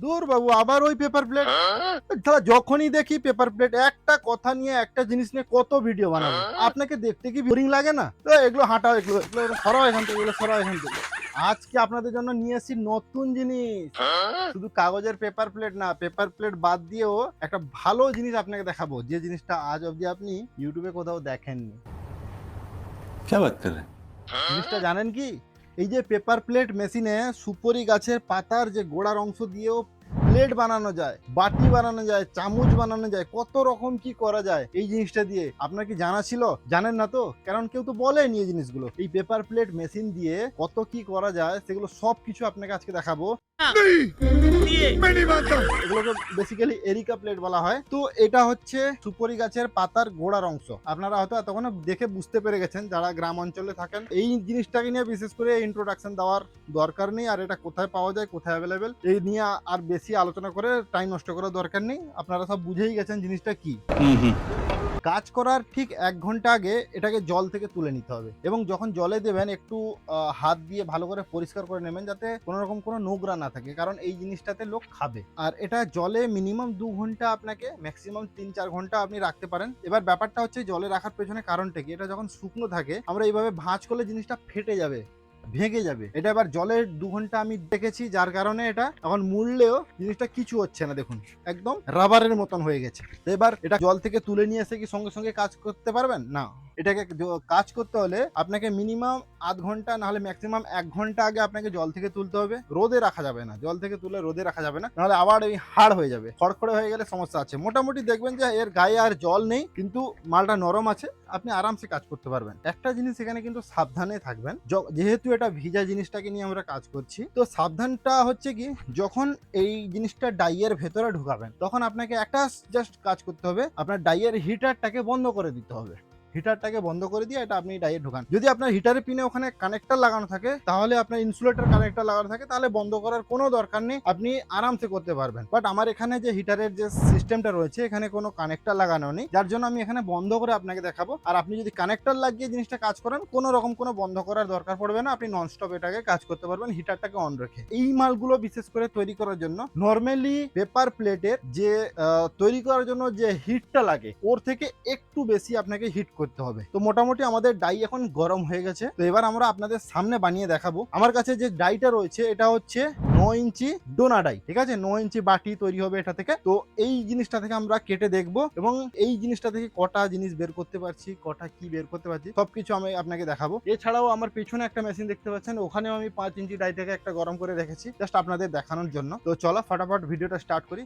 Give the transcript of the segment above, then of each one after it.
দূর বাবু আবার ওই পেপার হ্যাঁ? প্লেট তাহলে যখনই দেখি পেপার প্লেট একটা কথা নিয়ে একটা জিনিস নিয়ে কত ভিডিও বানাবো? হ্যাঁ? আপনাকে দেখতে কি বোরিং লাগে না? তো এগুলো হাঁটাও এগুলো এগুলো সরাও এখান থেকে এগুলো সরাও এখান থেকে। আজকে আপনাদের জন্য নিয়ে এসেছি নতুন জিনিস। হ্যাঁ? শুধু কাগজের পেপার প্লেট না পেপার প্লেট বাদ দিয়েও একটা ভালো জিনিস আপনাকে দেখাবো। যে জিনিসটা আজ অবধি আপনি ইউটিউবে কোথাও দেখেননি। জিনিসটা জানেন কি? এই যে পেপার প্লেট মেশিনে সুপরি গাছের পাতার যে গোড়ার অংশ দিয়েও প্লেট বানানো যায় বাটি বানানো যায় চামচ বানানো যায় কত রকম কি করা যায় এই জিনিসটা দিয়ে। আপনার কি জানা ছিল? জানেন না তো? কারণ কেউ তো বলেনি এই জিনিসগুলো। এই পেপার প্লেট মেশিন দিয়ে কত কি করা যায় সেগুলো সব কিছু আপনাকে আজকে দেখাবো। এগুলোকে বেসিক্যালি এরিকা প্লেট বলা হয়। তো এটা হচ্ছে সুপরি গাছের পাতার গোড়ার অংশ। আপনারা হয়তো এতক্ষণ দেখে বুঝতে পেরে গেছেন যারা গ্রাম অঞ্চলে থাকেন। এই জিনিসটাকে নিয়ে বিশেষ করে ইন্ট্রোডাকশন দেওয়ার দরকার নেই আর এটা কোথায় পাওয়া যায় কোথায় অ্যাভেলেবেল এই নিয়ে আর বেশি আলোচনা করে টাইম নষ্ট করার দরকার নেই। আপনারা সব বুঝেই গেছেন জিনিসটা কি। কাজ করার ঠিক এক ঘণ্টা আগে এটাকে জল থেকে তুলে নিতে হবে এবং যখন জলে দেবেন একটু হাত দিয়ে ভালো করে পরিষ্কার করে নেবেন যাতে কোনো রকম কোনো নোংরা না থাকে কারণ এই জিনিসটাতে লোক খাবে। আর এটা জলে মিনিমাম দু ঘণ্টা আপনাকে ম্যাক্সিমাম তিন চার ঘণ্টা আপনি রাখতে পারেন। এবার ব্যাপারটা হচ্ছে জলে রাখার পেছনে কারণটা কি? এটা যখন শুকনো থাকে আমরা এইভাবে ভাঁজ করলে জিনিসটা ফেটে যাবে। ভেঙে যাবে। এটা এবার জলের দু ঘণ্টা আমি দেখেছি, যার কারণে এটা এখন মুড়লেও জিনিসটা কিছু হচ্ছে না, দেখুন। একদম রাবারের মতন হয়ে গেছে। এবার এটা জল থেকে তুলে নিয়ে এসে কি সঙ্গে সঙ্গে কাজ করতে পারবেন? না। এটাকে কাজ করতে হলে আপনাকে মিনিমাম আধ ঘণ্টা না হলে ম্যাক্সিমাম এক ঘণ্টা আগে আপনাকে জল থেকে তুলতে হবে। রোদে রাখা যাবে না। জল থেকে তুলে রোদে রাখা যাবে না। নাহলে আবার এই হাড় হয়ে যাবে। খড়খড়ে হয়ে গেলে সমস্যা আছে। মোটামুটি দেখবেন যে এর গায়ে আর জল নেই, কিন্তু মালটা নরম আছে। আপনি আরামসে কাজ করতে পারবেন। একটা জিনিস এখানে কিন্তু সাবধানে থাকবেন। যেহেতু এটা ভিজা জিনিসটাকে নিয়ে আমরা কাজ করছি, তো সাবধানটা হচ্ছে কি, যখন এই জিনিসটা ডাইয়ের ভেতরে ঢুকাবেন, তখন আপনাকে একটা জাস্ট কাজ করতে হবে। আপনার ডাইয়ের হিটারটাকে বন্ধ করে দিতে হবে। হিটারটাকে বন্ধ করে দিয়ে এটা আপনি ডাইয়ে ঢোকান। যদি আপনার হিটারের পিনে ওখানে কানেক্টার লাগানো থাকে, তাহলে আপনার ইনসুলেটর কানেক্টর লাগানো থাকে, তাহলে বন্ধ করার কোনো দরকার নেই, আপনি আরামসে করতে পারবেন। বাট আমার এখানে যে হিটারের যে সিস্টেমটা রয়েছে, এখানে কোনো কানেক্টার লাগানো নেই। যার জন্য আমি এখানে বন্ধ করে আপনাকে দেখাবো। আর আপনি যদি কানেক্টার লাগিয়ে জিনিসটা কাজ করেন, কোনো রকম কোনো বন্ধ করার দরকার পড়বে না। আপনি ননস্টপ এটাকে কাজ করতে পারবেন হিটারটাকে অন রেখে। এই মালগুলো বিশেষ করে তৈরি করার জন্য নর্মালি পেপার প্লেটের যে তৈরি করার জন্য যে হিটটা লাগে, ওর থেকে একটু বেশি আপনাকে হিট করতে হবে। তো মোটামুটি আমাদের ডাই এখন গরম হয়ে গেছে। তো এবার আমরা আপনাদের সামনে বানিয়ে দেখাবো। আমার কাছে যে ডাইটা রয়েছে, এটা হচ্ছে ন ইঞ্চি ডোনা ডাই, ঠিক আছে? ন ইঞ্চি বাটি তৈরি হবে এটা থেকে। তো এই জিনিসটা থেকে আমরা কেটে দেখব এবং এই জিনিসটা থেকে কটা জিনিস বের করতে পারছি, কটা কি বের করতে পারছি, সবকিছু আমি আপনাকে দেখাবো। এছাড়াও আমার পিছনে একটা মেশিন দেখতে পাচ্ছেন, ওখানেও আমি পাঁচ ইঞ্চি ডাইটাকে একটা গরম করে রেখেছি, জাস্ট আপনাদের দেখানোর জন্য। তো চলো, ফটাফট ভিডিওটা স্টার্ট করি।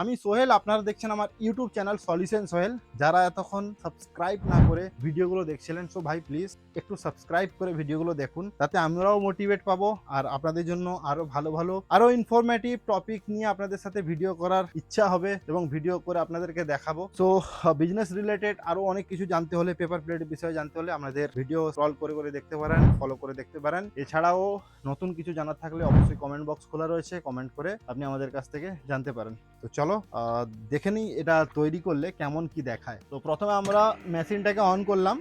আমি সোহেল, আপনারা দেখছেন আমার ইউটিউব চ্যানেল সলিউশন সোহেল। যারা এতক্ষণ সাবস্ক্রাইব না করে ভিডিওগুলো দেখছিলেন, সো ভাই প্লিজ একটু সাবস্ক্রাইব করে ভিডিওগুলো দেখুন। তাতে আমরাও মোটিভেট পাবো আর আপনাদের জন্য আরও ভালো ভালো, আরও ইনফরমেটিভ টপিক নিয়ে আপনাদের সাথে ভিডিও করার ইচ্ছা হবে এবং ভিডিও করে আপনাদেরকে দেখাবো। সো বিজনেস রিলেটেড আরও অনেক কিছু জানতে হলে পেপার প্লেট বিষয়ে জানতে হলে আমাদের ভিডিও স্ক্রল করে করে দেখতে পারেন ফলো করে দেখতে পারেন। এছাড়াও নতুন কিছু জানার থাকলে অবশ্যই কমেন্ট বক্স খোলা রয়েছে কমেন্ট করে আপনি আমাদের কাছ থেকে জানতে পারেন। তো চলো আহ, দেখে নিই এটা তৈরি করলে কেমন কি দেখায়। তো প্রথমে আমরা মেশিনটাকে অন করলাম।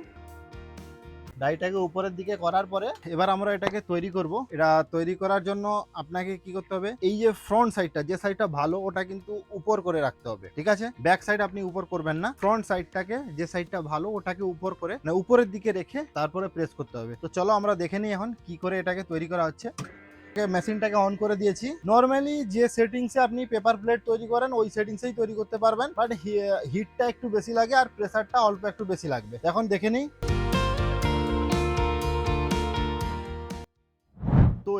ডাইটাকে উপরের দিকে করার পরে এবার আমরা এটাকে তৈরি করব। এটা তৈরি করার জন্য আপনাকে কি করতে হবে? এই যে ফ্রন্ট সাইডটা যে সাইডটা ভালো ওটা কিন্তু উপর করে রাখতে হবে ঠিক আছে? ব্যাক সাইড আপনি উপর করবেন না। ফ্রন্ট সাইডটাকে যে সাইডটা ভালো ওটাকে উপর করে না উপরের দিকে রেখে তারপরে প্রেস করতে হবে। তো চলো আমরা দেখে নিই এখন কি করে এটাকে তৈরি করা হচ্ছে। মেশিনটাকে অন করে দিয়েছি। নর্মালি যে সেটিংসে আপনি পেপার প্লেট তৈরি করেন, ওই সেটিংসেই তৈরি করতে পারবেন। বাট হিটটা একটু বেশি লাগে আর প্রেসারটা অল্প একটু বেশি লাগবে। এখন দেখে নিই।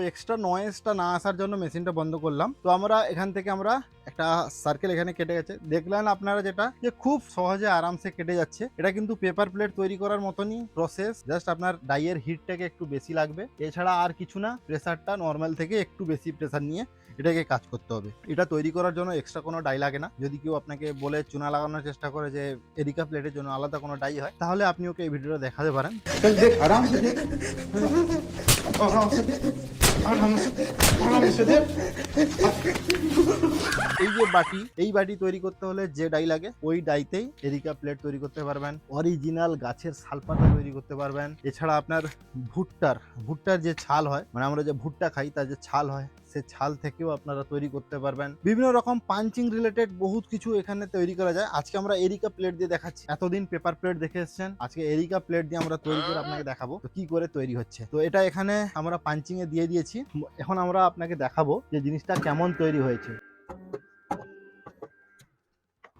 এক্সট্রা নয়েজটা না আসার জন্য মেশিনটা বন্ধ করলাম। তো আমরা এখান থেকে আমরা একটা সার্কেল এখানে কেটে গেছে। দেখলেন আপনারা যেটা? যে খুব সহজে আরামসে কেটে যাচ্ছে। এটা কিন্তু পেপার প্লেট তৈরি করার মতনই প্রসেস জাস্ট আপনার ডাইয়ের হিটটাকে একটু বেশি লাগবে। এছাড়া আর কিছু না। প্রেসারটা নর্মাল থেকে একটু বেশি প্রেসার নিয়ে এটাকে কাজ করতে হবে। এটা তৈরি করার জন্য এক্সট্রা কোনো ডাই লাগে না। যদি কেউ আপনাকে বলে চুনা লাগানোর চেষ্টা করে যে এরিকা প্লেটের জন্য আলাদা কোনো ডাই হয়, তাহলে আপনি ওকে এই ভিডিওটা দেখাতে পারেন। এই যে বাটি, এই বাটি তৈরি করতে হলে যে ডাই লাগে, ওই ডাইতেই এরিকা প্লেট তৈরি করতে পারবেন। অরিজিনাল গাছের শালপাতা তৈরি করতে পারবেন। এছাড়া আপনার ভুট্টার ভুট্টার যে ছাল হয় মানে আমরা যে ভুট্টা খাই, তার যে ছাল হয় সে ছাল থেকেও আপনারা তৈরি করতে পারবেন। বিভিন্ন রকম পাঞ্চিং রিলেটেড বহুত কিছু এখানে তৈরি করা যায়। আজকে আমরা এরিকা প্লেট দিয়ে দেখাচ্ছি। এতদিন পেপার প্লেট দেখে এসছেন। আজকে এরিকা প্লেট দিয়ে আমরা তৈরি করে আপনাকে দেখাবো তো কি করে তৈরি হচ্ছে। তো এটা এখানে আমরা পাঞ্চিং এ দিয়ে দিয়েছি। এখন আমরা আপনাকে দেখাবো যে জিনিসটা কেমন তৈরি হয়েছে।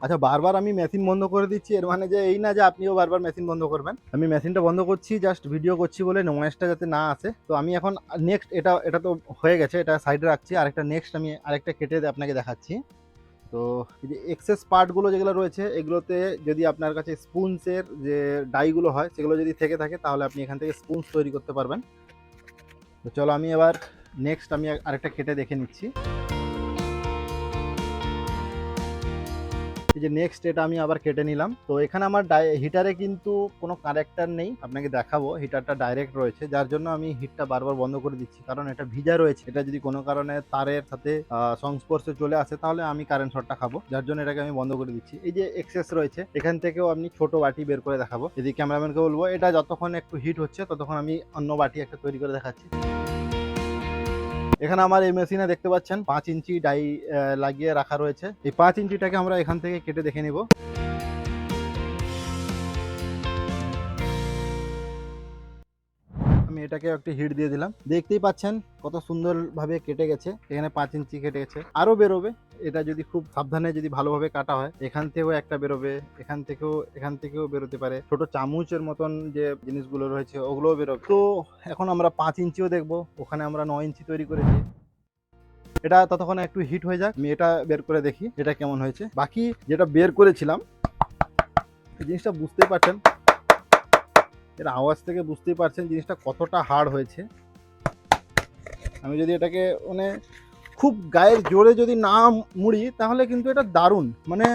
আচ্ছা বারবার আমি মেশিন বন্ধ করে দিচ্ছি, এর মানে যে এই না যে আপনিও বারবার মেশিন বন্ধ করবেন। আমি মেশিনটা বন্ধ করছি জাস্ট ভিডিও করছি বলে নয়েজটা যাতে না আসে। তো আমি এখন নেক্সট এটা এটা তো হয়ে গেছে, এটা সাইডে রাখছি। আরেকটা নেক্সট আমি আরেকটা কেটে আপনাকে দেখাচ্ছি। তো যে এক্সেস পার্টগুলো যেগুলো রয়েছে, এগুলোতে যদি আপনার কাছে স্পুনসের যে ডাইগুলো হয়, সেগুলো যদি থেকে থাকে, তাহলে আপনি এখান থেকে স্পুনস তৈরি করতে পারবেন। তো চলো আমি এবার নেক্সট আমি আরেকটা কেটে দেখে নিচ্ছি। এই যে নেক্সট এটা আমি আবার কেটে নিলাম। তো এখানে আমার হিটারে কিন্তু কোনো কানেক্টার নেই। আপনাকে দেখাবো হিটারটা ডাইরেক্ট রয়েছে। যার জন্য আমি হিটটা বারবার বন্ধ করে দিচ্ছি। কারণ এটা ভিজা রয়েছে। এটা যদি কোনো কারণে তারের সাথে সংস্পর্শে চলে আসে, তাহলে আমি কারেন্ট শর্টটা খাব। যার জন্য এটাকে আমি বন্ধ করে দিচ্ছি। এই যে এক্সেস রয়েছে, এখান থেকেও আমি ছোট বাটি বের করে দেখাবো। যদি ক্যামেরাম্যানকে বলব, এটা যতক্ষণ একটু হিট হচ্ছে, ততক্ষণ আমি অন্য বাটি একটা তৈরি করে দেখাচ্ছি। এখানে আমার এই মেশিনে দেখতে পাচ্ছেন পাঁচ ইঞ্চি ডাই লাগিয়ে রাখা রয়েছে। এই পাঁচ ইঞ্চিটাকে আমরা এখান থেকে কেটে দেখে নিব। এটাকে একটু হিট দিয়ে দিলাম। দেখতেই পাচ্ছেন কত সুন্দরভাবে কেটে গেছে। এখানে পাঁচ ইঞ্চি কেটে গেছে। আরও বেরোবে। এটা যদি খুব সাবধানে যদি ভালোভাবে কাটা হয়, এখান থেকেও একটা বেরোবে। এখান থেকেও এখান থেকেও বেরোতে পারে। ছোট চামচের মতন যে জিনিসগুলো রয়েছে, ওগুলোও বেরোবে। তো এখন আমরা পাঁচ ইঞ্চিও দেখব। ওখানে আমরা নয় ইঞ্চি তৈরি করেছি। এটা ততক্ষণ একটু হিট হয়ে যাক। আমি এটা বের করে দেখি, এটা কেমন হয়েছে। বাকি যেটা বের করেছিলাম, এই জিনিসটা বুঝতেই পারছেন এর আওয়াজ থেকে বুঝতেই পারছেন জিনিসটা কতটা হার্ড হয়েছে। আমি যদি এটাকে মানে খুব গায়ের জোরে যদি না মুড়ি, তাহলে কিন্তু এটা দারুণ। মানে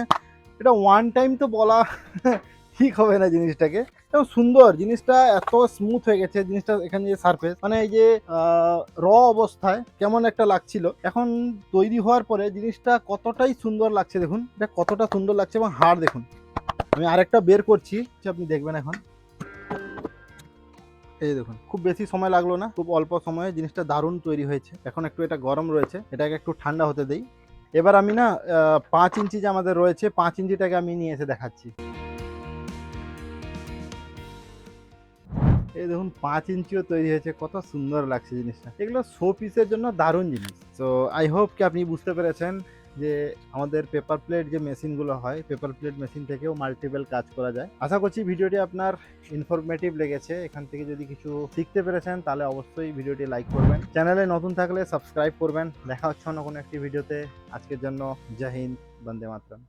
এটা ওয়ান টাইম তো বলা ঠিক হবে না জিনিসটাকে। এবং সুন্দর, জিনিসটা এত স্মুথ হয়ে গেছে, জিনিসটা এখানে যে সারফেস মানে এই যে র অবস্থায় কেমন একটা লাগছিল। এখন তৈরি হওয়ার পরে জিনিসটা কতটাই সুন্দর লাগছে দেখুন। এটা কতটা সুন্দর লাগছে এবং হাড় দেখুন। আমি আরেকটা বের করছি আপনি দেখবেন এখন। এই দেখুন, খুব বেশি সময় লাগল না, খুব অল্প সময়ে জিনিসটা দারুণ তৈরি হয়েছে। এখন একটু এটা গরম রয়েছে, এটাকে একটু ঠান্ডা হতে দেই। এবার আমি না পাঁচ ইঞ্চি যে আমাদের রয়েছে, পাঁচ ইঞ্চিটাকে আমি নিয়ে এসে দেখাচ্ছি। এই দেখুন, পাঁচ ইঞ্চিও তৈরি হয়েছে, কত সুন্দর লাগছে জিনিসটা। এগুলো শো পিসের জন্য দারুণ জিনিস। তো আই হোপ কি আপনি বুঝতে পেরেছেন যে আমাদের পেপার প্লেট যে মেশিনগুলো হয় পেপার প্লেট মেশিন থেকেও মাল্টিপল কাজ করা যায়। আশা করছি ভিডিওটি আপনার ইনফরমেটিভ লেগেছে। এখান থেকে যদি কিছু শিখতে পেরেছেন, তাহলে অবশ্যই ভিডিওটি লাইক করবেন। চ্যানেলে নতুন থাকলে সাবস্ক্রাইব করবেন। দেখা হচ্ছে অন্য কোনো একটি ভিডিওতে। আজকের জন্য জয় হিন্দ, বন্দে মাতরম।